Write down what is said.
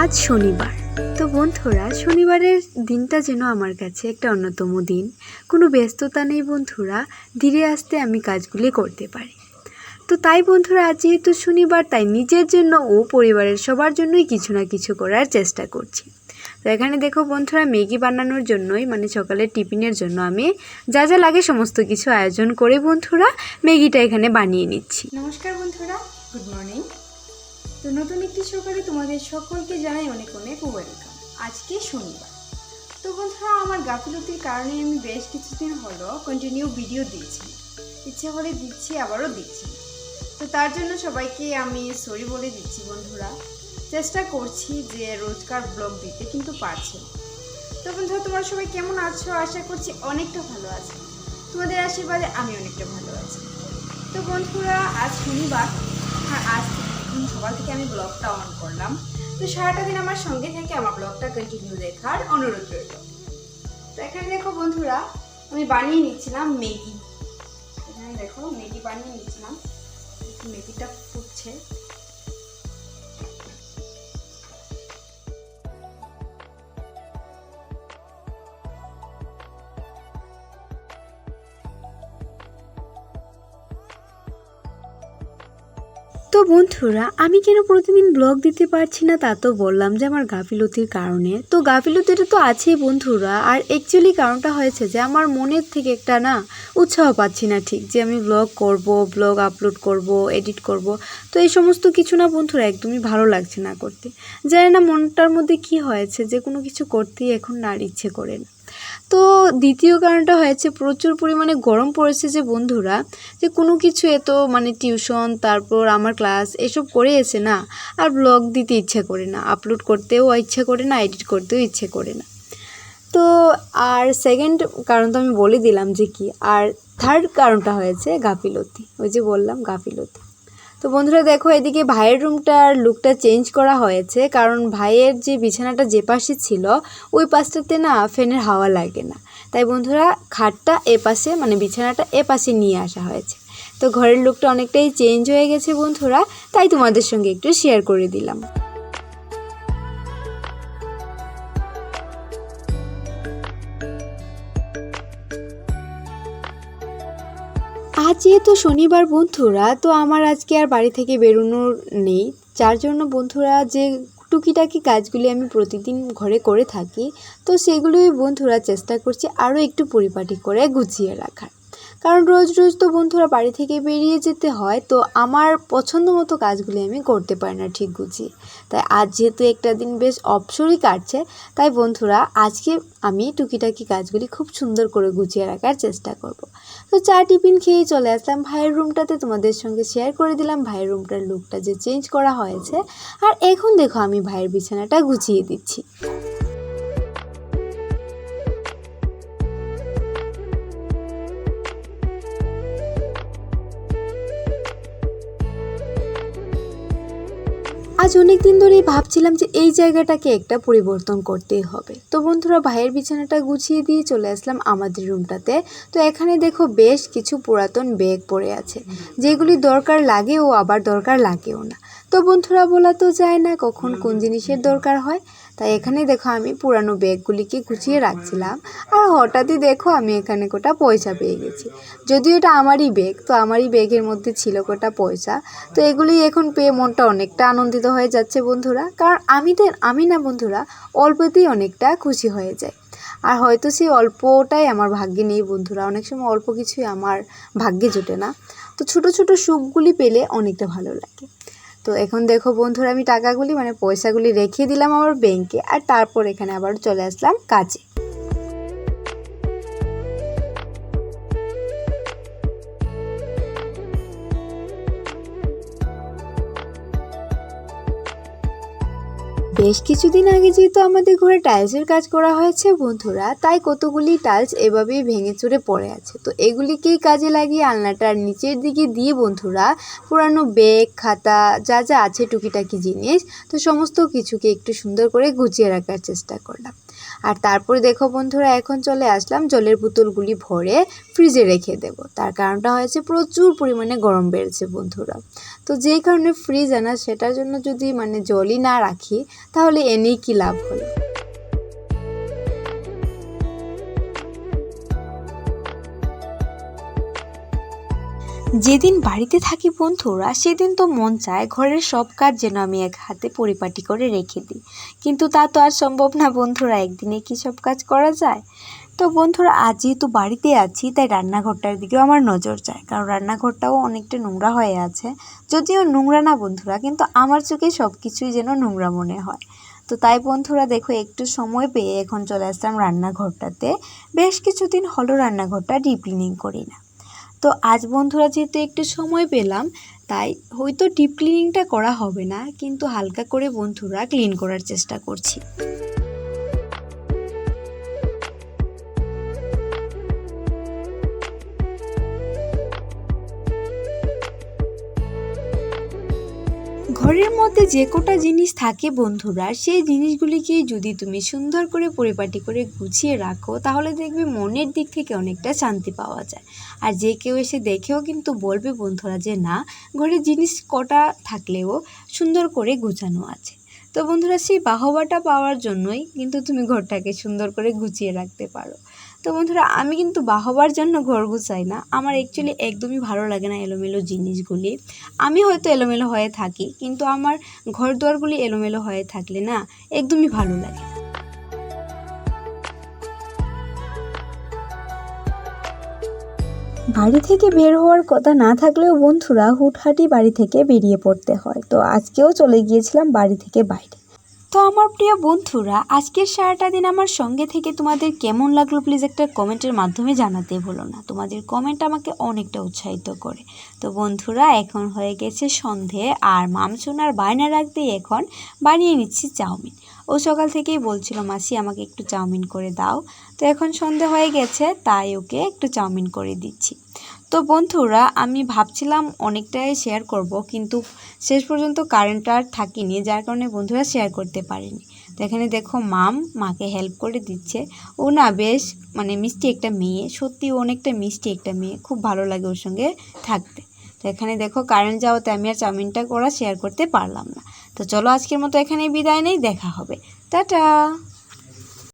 আজ শনিবার। তো বন্ধুরা, শনিবারের দিনটা যেন আমার কাছে একটা অন্যতম দিন। কোনো ব্যস্ততা নেই বন্ধুরা, ধীরে আস্তে আমি কাজগুলি করতে পারি। তো তাই বন্ধুরা, আজ যেহেতু শনিবার, তাই নিজের জন্য ও পরিবারের সবার জন্যই কিছু না কিছু করার চেষ্টা করছি। তো এখানে দেখো বন্ধুরা, ম্যাগি বানানোর জন্যই মানে সকালের টিফিনের জন্য আমি যা যা লাগে সমস্ত কিছু আয়োজন করে বন্ধুরা, ম্যাগিটা এখানে বানিয়ে নিচ্ছি। নমস্কার বন্ধুরা, গুড মর্নিং। তো নতুন একটি সকালে তোমাদের সকলকে জানাই অনেক অনেক ওয়েলকাম আজকে শনিবার। তো বন্ধুরা, আমার গাফিলতির কারণে আমি বেশ কিছুদিন হলো কন্টিনিউ ভিডিও দিচ্ছি ইচ্ছে হলে দিচ্ছি, আবারও দিচ্ছি তো তার জন্য সবাইকে আমি সরি বলে দিচ্ছি বন্ধুরা। চেষ্টা করছি যে রোজকার ব্লগ দিতে, কিন্তু পারছি। তো বন্ধুরা, তোমরা সবাই কেমন আছো? আশা করছি অনেকটা ভালো আছো। তোমাদের আশীর্বাদে আমি অনেকটা ভালো আছি। তো বন্ধুরা, আজ শনিবার। আর আজ থেকে সবার থেকে আমি ব্লগটা অন করলাম। তো সারাটা দিন আমার সঙ্গে থেকে আমার ব্লগটা কন্টিনিউ দেখার অনুরোধ রইল। তো এখানে দেখো বন্ধুরা, আমি বানিয়ে নিচ্ছিলাম ম্যাগি। এখানে দেখো ম্যাগি বানিয়ে নিচ্ছিলাম। মেগিটা ফুটছে। তো বন্ধুরা, আমি কেন প্রতিদিন ব্লগ দিতে পারছি না তা তো বললাম যে আমার গাফিলতির কারণে। তো গাফিলতিটা তো আছেই বন্ধুরা, আর অ্যাকচুয়ালি কারণটা হয়েছে যে আমার মনের থেকে একটা না উৎসাহ পাচ্ছি না ঠিক, যে আমি ব্লগ করব ব্লগ আপলোড করব এডিট করব। তো এই সমস্ত কিছু না বন্ধুরা একদমই ভালো লাগছে না করতে। জানি না মনটার মধ্যে কি হয়েছে, যে কোনো কিছু করতেই এখন না আর ইচ্ছে করে না। তো দ্বিতীয় কারণটা হয়েছে, প্রচুর পরিমাণে গরম পড়েছে যে বন্ধুরা, যে কোনো কিছু এত মানে টিউশন, তারপর আমার ক্লাস এসব করে এসে না, আর ব্লগ দিতে ইচ্ছে করে না আপলোড করতেও ইচ্ছে করে না এডিট করতেও ইচ্ছে করে না। তো আর সেকেন্ড কারণ তো আমি বলে দিলাম যে কি, আর থার্ড কারণটা হয়েছে গাফিলতি, ওই যে বললাম গাফিলতি। তো বন্ধুরা দেখো, এদিকে ভাইয়ের রুমটার লুকটা চেঞ্জ করা হয়েছে, কারণ ভাইয়ের যে বিছানাটা যে পাশে ছিল, ওই পাশটাতে না ফ্যানের হাওয়া লাগে না। তাই বন্ধুরা, খাটটা এ পাশে মানে বিছানাটা এ পাশে নিয়ে আসা হয়েছে। তো ঘরের লুকটা অনেকটাই চেঞ্জ হয়ে গেছে বন্ধুরা, তাই তোমাদের সঙ্গে একটু শেয়ার করে দিলাম। আজ যেহেতু শনিবার বন্ধুরা, তো আমার আজকে আর বাড়ি থেকে বেরোনোর নেই। যার জন্য বন্ধুরা, যে টুকিটাকি কাজগুলি আমি প্রতিদিন ঘরে করে থাকি, তো সেগুলোই বন্ধুরা চেষ্টা করছি আরও একটু পরিপাটি করে গুছিয়ে রাখার। কারণ রোজ রোজ তো বন্ধুরা বাড়ি থেকে বেরিয়ে যেতে হয়, তো আমার পছন্দ মতো কাজগুলি আমি করতে পারি না ঠিক গুছিয়ে তাই আজ যেহেতু একটা দিন বেশ অবসরই কাটছে, তাই বন্ধুরা আজকে আমি টুকিটাকি কাজগুলি খুব সুন্দর করে গুছিয়ে রাখার চেষ্টা করব। তো চা, টিফিন খেয়ে চলে আসলাম ভাইয়ের রুমটাতে, তোমাদের সঙ্গে শেয়ার করে দিলাম ভাইয়ের রুমটার লুকটা যে চেঞ্জ করা হয়েছে। আর এখন দেখো আমি ভাইয়ের বিছানাটা গুছিয়ে দিচ্ছি। আজ অনেক দিন ধরেই ভাবছিলাম যে এই জায়গাটাকে একটা পরিবর্তন করতেই হবে। তো বন্ধুরা, ভাইয়ের বিছানাটা গুছিয়ে দিয়ে চলে আসলাম আমাদের রুমটাতে। তো এখানে দেখো বেশ কিছু পুরাতন ব্যাগ পড়ে আছে। যেগুলি দরকার লাগে ও আবার দরকার লাগেও না। তো বন্ধুরা, বলা তো যায় না কখন কোন জিনিসের দরকার হয়। তাই এখানে দেখো আমি পুরানো ব্যাগগুলিকে গুছিয়ে রাখছিলাম। আর হঠাৎই দেখো আমি এখানে কোটা পয়সা পেয়ে গেছি। যদিও এটা আমারই ব্যাগ, তো আমারই ব্যাগের মধ্যে ছিল কোটা পয়সা। তো এগুলি এখন পেয়ে মনটা অনেকটা আনন্দিত হয়ে যাচ্ছে বন্ধুরা। কারণ আমি তো, আমি না বন্ধুরা, অল্পতেই অনেকটা খুশি হয়ে যায় আর হয়তো সেই অল্পটাই আমার ভাগ্যে নেই বন্ধুরা। অনেক সময় অল্প কিছুই আমার ভাগ্যে জোটে না। তো ছোট ছোট সুখগুলি পেলে অনেকটা ভালো লাগে। তো এখন দেখো বন্ধুরা, আমি টাকাগুলি মানে পয়সাগুলি রেখে দিলাম আমার ব্যাংকে আর তারপর এখানে আবার চলে আসলাম কাজে। বেশ কিছুদিন আগে যেহেতু আমাদের ঘরে টাইলসের কাজ করা হয়েছে বন্ধুরা, তাই কতগুলি টাইলস এভাবেই ভেঙে চুরে পড়ে আছে। তো এগুলিকেই কাজে লাগিয়ে আলনাটার নিচের দিকে দিয়ে বন্ধুরা, পুরানো ব্যাগ, খাতা, যা যা আছে টুকিটাকি জিনিস, তো সমস্ত কিছুকে একটু সুন্দর করে গুছিয়ে রাখার চেষ্টা করলাম। আর তারপরে দেখো বন্ধুরা, এখন চলে আসলাম জলের বোতলগুলি ভরে ফ্রিজে রেখে দেব। তার কারণটা হয়েছে প্রচুর পরিমাণে গরম বেড়েছে বন্ধুরা। তো যেই কারণে ফ্রিজ আনা, সেটার জন্য যদি মানে জলই না রাখি, তাহলে এনেই কি লাভ হলো? যেদিন বাড়িতে থাকি বন্ধুরা, সেদিন তো মন চায় ঘরের সব কাজ যেন আমি এক হাতে পরিপাটি করে রেখে দিই। কিন্তু তা তো আর সম্ভব না বন্ধুরা, একদিনে কি সব কাজ করা যায়? তো বন্ধুরা, আজ যেহেতু বাড়িতে আছি, তাই রান্নাঘরটার দিকেও আমার নজর যায়। কারণ রান্নাঘরটাও অনেকটা নোংরা হয়ে আছে। যদিও নোংরা না বন্ধুরা, কিন্তু আমার চোখে সব কিছুই যেন নোংরা মনে হয়। তো তাই বন্ধুরা, দেখো, একটু সময় পেয়ে এখন চলে আসলাম রান্নাঘরটাতে। বেশ কিছুদিন হলো রান্নাঘরটা ডিপ ক্লিনিং করি না। তো আজ বন্ধুরা যেহেতু একটু সময় পেলাম, তাই হয়তো ডিপ ক্লিনিংটা করা হবে না, কিন্তু হালকা করে বন্ধুরা ক্লিন করার চেষ্টা করছি। ঘরের মধ্যে যে কটা জিনিস থাকে বন্ধুরা, সেই জিনিসগুলিকে যদি তুমি সুন্দর করে পরিপাটি করে গুছিয়ে রাখো, তাহলে দেখবে মনের দিক থেকে অনেকটা শান্তি পাওয়া যায়। আর যে কেউ এসে দেখেও কিন্তু বলবে বন্ধুরা যে, না, ঘরে জিনিস কটা থাকলেও সুন্দর করে গুছানো আছে। তো বন্ধুরা, সেই বাহবাটা পাওয়ার জন্যই কিন্তু তুমি ঘরটাকে সুন্দর করে গুছিয়ে রাখতে পারো। তো বন্ধুরা, আমি কিন্তু বাহবার জন্য ঘর গুছাই না। আমার অ্যাকচুয়ালি একদমই ভালো লাগে না এলোমেলো জিনিসগুলি। আমি হয়তো এলোমেলো হয়ে থাকি, কিন্তু আমার ঘর দুয়ারগুলি এলোমেলো হয়ে থাকলে না একদমই ভালো লাগে। বাড়ি থেকে বের হওয়ার কথা না থাকলেও বন্ধুরা, হুটহাটি বাড়ি থেকে বেরিয়ে পড়তে হয়। তো আজকেও চলে গিয়েছিলাম বাড়ি থেকে বাইরে। তো আমার প্রিয় বন্ধুরা, আজকের সারাটা দিন আমার সঙ্গে থেকে তোমাদের কেমন লাগল প্লিজ একটা কমেন্টের মাধ্যমে জানাতে ভুলো না। তোমাদের কমেন্ট আমাকে অনেকটা উৎসাহিত করে। তো বন্ধুরা, এখন হয়ে গেছে সন্ধে আর মামসোনার বায়না রাখতেই এখন বানিয়ে নিচ্ছি চাউমিন। ও সকাল থেকেই বলছিল, মাসি, আমাকে একটু চাউমিন করে দাও। তো এখন সন্ধে হয়ে গেছে, তাই ওকে একটু চাউমিন করে দিচ্ছি। তো বন্ধুরা, আমি ভাবছিলাম অনেকটাই শেয়ার করব, কিন্তু শেষ পর্যন্ত কারেন্ট আর থাকিনি, যার কারণে বন্ধুরা শেয়ার করতে পারিনি। তো এখানে দেখো মাম মাকে হেল্প করে দিচ্ছে। ও না বেশ মানে মিষ্টি একটা মেয়ে, সত্যি অনেকটা মিষ্টি একটা মেয়ে, খুব ভালো লাগে ওর সঙ্গে থাকতে। তো এখানে দেখো কারেন্ট যাওয়াতে আমি আর চাউমিনটা করা শেয়ার করতে পারলাম না। তো চলো আজকের মতো এখানে বিদায় নেই, দেখা হবে। টাটা!